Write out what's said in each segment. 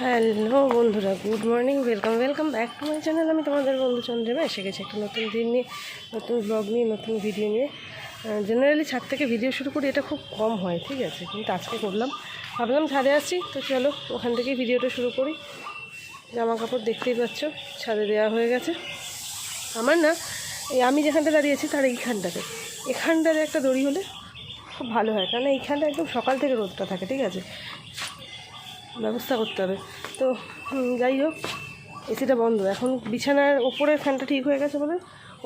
Hello বন্ধুরা, good morning, welcome welcome back to my channel. আমি তোমাদের বন্ধু চন্দ্রিমা, এসে গেছি একটা নতুন দিন নিয়ে, নতুন ব্লগ নিয়ে, নতুন ভিডিও নিয়ে। জেনারেলি ছাদ থেকে ভিডিও শুরু করি, এটা খুব কম হয়, ঠিক আছে? কিন্তু আজকে করলাম। ভাবলাম ছাদে আসছি তো চলো, ওখান থেকেই ভিডিওটা শুরু করি। জামা কাপড় দেখতেই পাচ্ছ, ছাদে দেওয়া হয়ে গেছে। আমার না, এই আমি যেখানটা দাঁড়িয়েছি, তার এইখানটাতে। এখানটাতে একটা দড়ি হলে খুব ভালো হয় কারণ এইখানটা একদম সকাল থেকে রোদটা থাকে, ঠিক আছে? ব্যবস্থা করতে হবে। তো যাই হোক, এসিটা বন্ধ। এখন বিছানার ওপরের ফ্যানটা ঠিক হয়ে গেছে বলে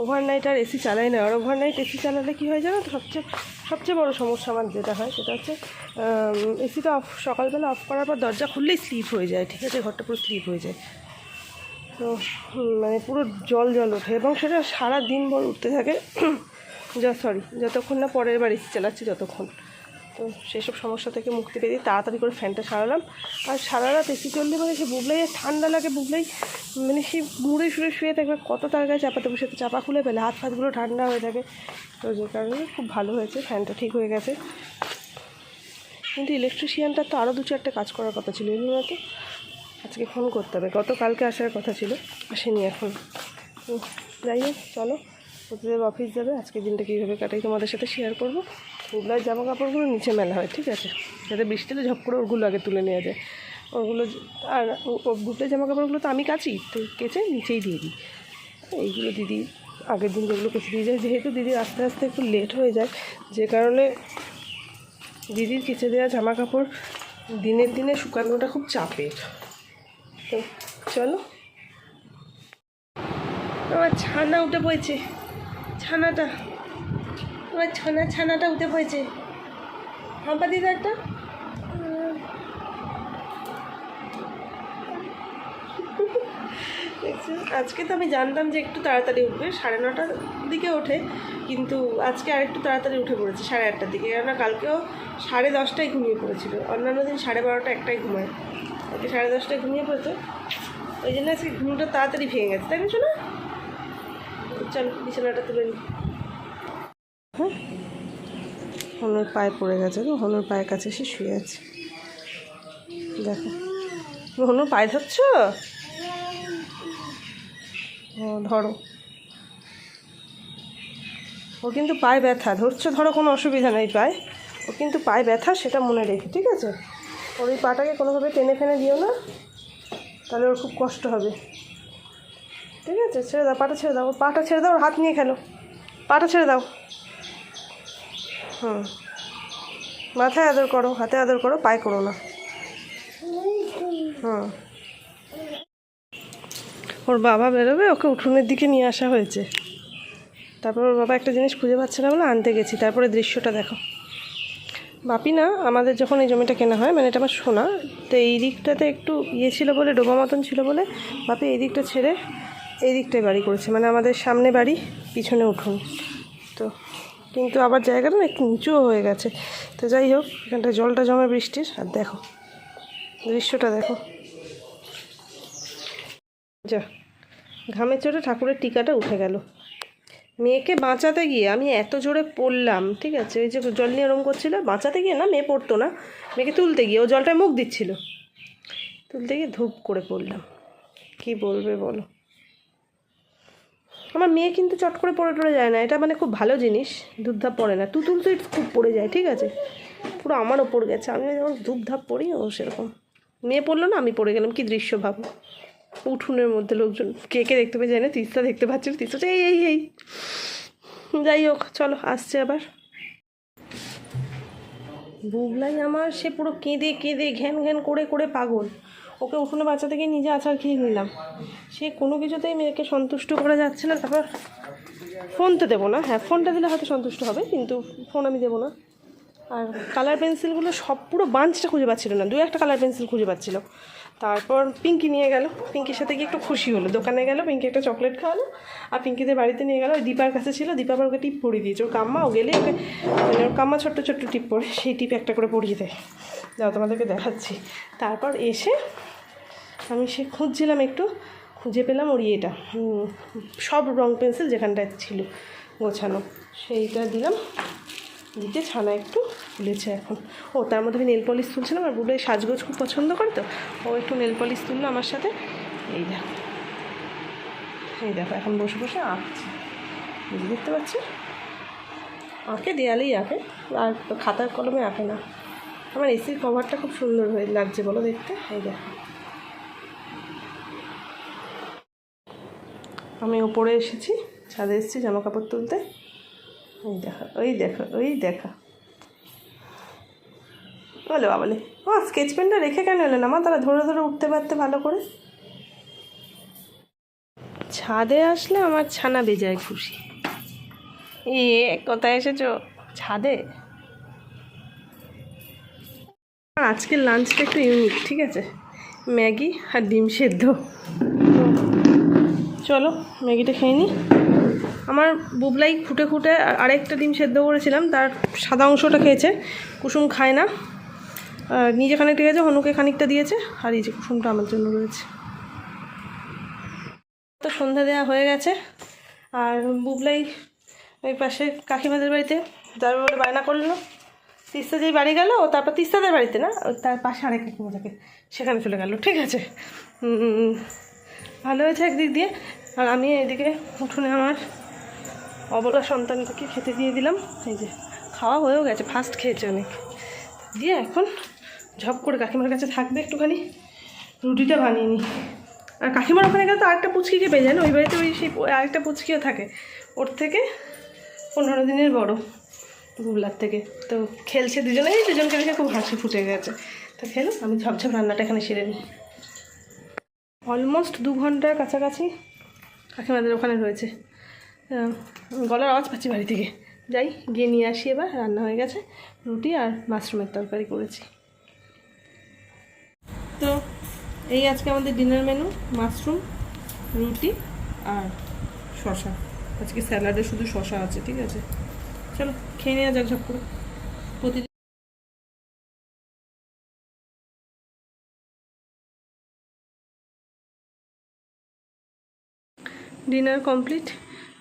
ওভারনাইট আর এসি চালাই না। আর ওভারনাইট এসি চালালে কী হয় জানো তো? সবচেয়ে সবচেয়ে বড় সমস্যা আমার যেটা হয়, সেটা হচ্ছে এসিটা অফ সকালবেলা অফ করার পর দরজা খুললেই স্লিপ হয়ে যায়, ঠিক আছে? ঘরটা পুরো স্লিপ হয়ে যায়। তো মানে পুরো জল জল ওঠে এবং সেটা সারা দিন উঠতে থাকে। যা সরি যতক্ষণ না পরের বার এসি চালাচ্ছি যতক্ষণ তো সেসব সমস্যা থেকে মুক্তি পেয়ে তাড়াতাড়ি করে ফ্যানটা সারালাম। আর সারা রাত এসি চললে মানে সে বুবলাই ঠান্ডা লাগে, বুবলাই মানে সে মুড়ে সুড়ে শুয়ে থাকবে, কত তার গায়ে চাপাতে বসে চাপা খুলে ফেলে, হাত ফাতগুলো ঠান্ডা হয়ে থাকে। তো যে কারণে খুব ভালো হয়েছে, ফ্যানটা ঠিক হয়ে গেছে। কিন্তু ইলেকট্রিশিয়ানটার তো আরও দু চারটে কাজ করার কথা ছিল এগুলো তো আজকে ফোন করতে হবে। গতকালকে আসার কথা ছিল, আসেনি এখন। যাই হোক, চলো প্রতিদেব অফিস যাবে, আজকের দিনটা কীভাবে কাটাই তোমাদের সাথে শেয়ার করব। ওগুলোর জামা কাপড়গুলো নিচে মেলা হয়, ঠিক আছে? যাতে বৃষ্টিতে ঝপ করে ওগুলো আগে তুলে নেওয়া যায়। ওগুলো আর বুটের জামা কাপড়গুলো তো আমি কাচি, তো কেচে নিচেই দিয়ে দিই। এইগুলো দিদি আগের দিন যেগুলো কেচে দিয়ে যায়, যেহেতু দিদি আস্তে আস্তে একটু লেট হয়ে যায়, যে কারণে দিদির কেচে দেওয়া জামা কাপড় দিনের দিনে শুকানোটা খুব চাপের। তো চলো। আমার ছানা উঠে পড়েছে। ছানাটা। আমার ছানা ছানাটা উঠে পড়েছে। হাঁপা দিদা একটা? আজকে তো আমি জানতাম যে একটু তাড়াতাড়ি উঠবে, সাড়ে নটার দিকে ওঠে, কিন্তু আজকে আর একটু তাড়াতাড়ি উঠে পড়েছে, সাড়ে আটটার দিকে, কেননা কালকেও সাড়ে দশটায় ঘুমিয়ে পড়েছিল। অন্যান্য দিন সাড়ে বারোটা একটাই ঘুমায়। আজকে সাড়ে দশটায় ঘুমিয়ে পড়েছে। ওই জন্য আজকে ঘুমটা তাড়াতাড়ি ভেঙে গেছে, তাই না শোনা চল, বিছানাটা তুলে নি। হ্যাঁ? হনুর পায়ে পড়ে গেছে তো, হনুর পায়ের কাছে এসে শুয়ে আছে। দেখো। হনুর পায়ে ধরছ? ও, ধরো। ও কিন্তু পায়ে ব্যথা। ধরছো, ধরো, কোনো অসুবিধা নেই পায়ে। ও কিন্তু পায়ে ব্যথা, সেটা মনে রেখে, ঠিক আছে? ওর ওই পাটাকে কোনোভাবে টেনে ফেনে দিও না, তাহলে ওর খুব কষ্ট হবে। ঠিক আছে? ছেড়ে দাও, পাটা ছেড়ে দাও, পাটা ছেড়ে দাও, ওর হাত নিয়ে খেলো। পাটা ছেড়ে দাও। হুম। মাথায় আদর করো, হাতে আদর করো, পায়ে করো না। হুম। ওর বাবা বেরোবে, ওকে উঠোনের দিকে নিয়ে আসা হয়েছে। তারপর ওর বাবা একটা জিনিস খুঁজে পাচ্ছে না বলে আনতে গেছি। তারপরে দৃশ্যটা দেখো। বাপি না, আমাদের যখন এই জমিটা কেনা হয় মানে এটা আমার শোনা তো এই দিকটাতে একটু ইয়ে ছিল বলে, ডোবা মতন ছিল বলে, বাপি এই দিকটা ছেড়ে এই দিকটায় বাড়ি করেছে। মানে আমাদের সামনে বাড়ি, পিছনে উঠুন। তো কিন্তু আবার জায়গাটা না একটু নিচুও হয়ে গেছে। তো যাই হোক এখানটা জলটা জমে বৃষ্টির। আর দেখো, দৃশ্যটা দেখো। যা ঘামের চোটে ঠাকুরের টিকাটা উঠে গেল। মেয়েকে বাঁচাতে গিয়ে আমি এত জোরে পড়লাম, ঠিক আছে? ওই যে জল নিয়ে ওরম করছিল, বাঁচাতে গিয়ে না, মেয়ে পড়তো না। মেয়েকে তুলতে গিয়ে, ও জলটায় মুখ দিচ্ছিল। তুলতে গিয়ে ধূপ করে পড়লাম। কি বলবে বলো? আমার মেয়ে কিন্তু চট করে পড়ে টড়ে যায় না, এটা মানে খুব ভালো জিনিস, ধূপধাপ পড়ে না। তুতুল তো খুব পড়ে যায়, ঠিক আছে? পুরো আমার ওপর গেছে, আমি যেমন ধূপধাপ পড়ি, ও সেরকম। মেয়ে পড়ল না, আমি পড়ে গেলাম, কি দৃশ্য ভাব। উঠুনের মধ্যে লোকজন, কে কে দেখতে পেয়ে যায় না, তিস্তা দেখতে পাচ্ছিল, তিস্তা এই এই এই। যাই হোক, চলো, আসছে আবার। বুবলাই আমার, সে পুরো কেঁদে কেঁদে, ঘ্যান ঘ্যান করে করে পাগল। ওকে উঠোনে বাচ্চা থেকে নিজে আচার খেয়ে নিলাম। সে কোনো কিছুতেই মেয়েকে সন্তুষ্ট করা যাচ্ছে না। তারপর ফোন তো দেবো না। হ্যাঁ ফোনটা দিলে হয়তো সন্তুষ্ট হবে, কিন্তু ফোন আমি দেবো না। আর কালার পেন্সিলগুলো সব পুরো বাঞ্চটা খুঁজে পাচ্ছিল না। দু একটা কালার পেন্সিল খুঁজে পাচ্ছিল। তারপর পিঙ্কি নিয়ে গেল। পিঙ্কির সাথে গিয়ে একটু খুশি হলো। দোকানে গেল পিঙ্কি একটা চকলেট খাওয়ালো। আর পিঙ্কিদের বাড়িতে নিয়ে গেল, ওই দীপার কাছে ছিল। দীপা আবার ওকে টিপ পরিয়ে দিয়েছে। ওর কাম্মা, ও গেলে ওকে মানে ওর কাম্মা ছোট্ট ছোট্ট টিপ পরে, সেই টিপ একটা করে পরিয়ে দেয়। যাও, তোমাদেরকে দেখাচ্ছি। তারপর এসে আমি সে খুঁজছিলাম একটু। খুঁজে পেলাম ওর ইয়েটা। সব রং পেন্সিল যেখানটায় ছিল গোছানো। সেইটা দিলাম। দিতে, ছানা একটু ফুলেছে এখন। ও, তার মধ্যে আমি নেল পলিশ তুলছিলাম আর বুবলাই সাজগোজ খুব পছন্দ করে তো, ও একটু নেল পলিশ তুললো আমার সাথে। এই দেখো এই দেখো, এখন বসে বসে আঁকছে। দেখতে পাচ্ছি? আঁকে দেয়ালেই আঁকে, আর খাতার কলমে আঁকে না। আমার এসির কভারটা খুব সুন্দর হয়ে লাগছে, বলো দেখতে। এই দেখো। আমি ওপরে এসেছি, ছাদে এসেছি জামা কাপড় তুলতে। ওই দেখা ওই দেখা ওই দেখা। বলে বাবলে, ও স্কেচ পেনটা রেখে কেন এলেন আমার তারা ধরে ধরে উঠতে পারতে ভালো করে। ছাদে আসলে আমার ছানা বেজায় খুশি। এ, কোথায় এসেছ? ছাদে? আজকের লাঞ্চটা একটু ইউনিক ঠিক আছে? ম্যাগি আর ডিম সেদ্ধ। চলো, ম্যাগিটা খেয়ে নিই আমার বুবলাই খুঁটে খুঁটে আরেকটা ডিম সেদ্ধ করেছিলাম, তার সাদা অংশটা খেয়েছে, কুসুম খায় না। নিজে খানিকটা খেয়েছে, হনুকে খানিকটা দিয়েছে, আর এই যে কুসুমটা আমার জন্য রয়েছে। তো সন্ধ্যা দেওয়া হয়ে গেছে, আর বুবলাই ওই পাশে কাকিমাদের বাড়িতে যাবে বলে বায়না করল। তিস্তা যেই বাড়ি গেল তারপর তিস্তাদের বাড়িতে না? তার পাশে আরেক কাকিমা থাকে, সেখানে চলে গেল, ঠিক আছে? ভালো হয়েছে একদিক দিয়ে। আর আমি এদিকে উঠোনে আমার অবলা সন্তানটাকে খেতে দিয়ে দিলাম। এই যে, খাওয়া হয়েও গেছে ফার্স্ট খেয়েছে অনেক। দিয়ে এখন ঝপ করে কাকিমার কাছে থাকবে একটুখানি, রুটিটা বানিয়ে নিই। আর কাকিমার ওখানে গেলে তো আরেকটা পুচকিকে পেয়ে যায় না? ওই বাড়িতে ওই সেই আরেকটা পুচকিও থাকে। ওর থেকে পনেরো দিনের বড় গুবলার থেকে। তো খেলছে দুজনেই, দুজনকে দেখে খুব হাসি ফুটে গেছে। তো খেলো, আমি ঝপঝপ রান্নাটা এখানে সেরে নিই। অলমোস্ট দু ঘণ্টার কাছাকাছি কাকিমাদের ওখানে রয়েছে। গলার আওয়াজ পাচ্ছি বাড়ি থেকে। যাই, গিয়ে নিয়ে আসি এবার, রান্না হয়ে গেছে, রুটি আর মাশরুমের তরকারি করেছি। তো, এই আজকে আমাদের ডিনার মেনু মাশরুম, রুটি আর শশা আজকে স্যালাডে শুধু শশা আছে, ঠিক আছে? চলো, খেয়ে নেওয়া যাক ঝপ করে প্রতিদিন ডিনার কমপ্লিট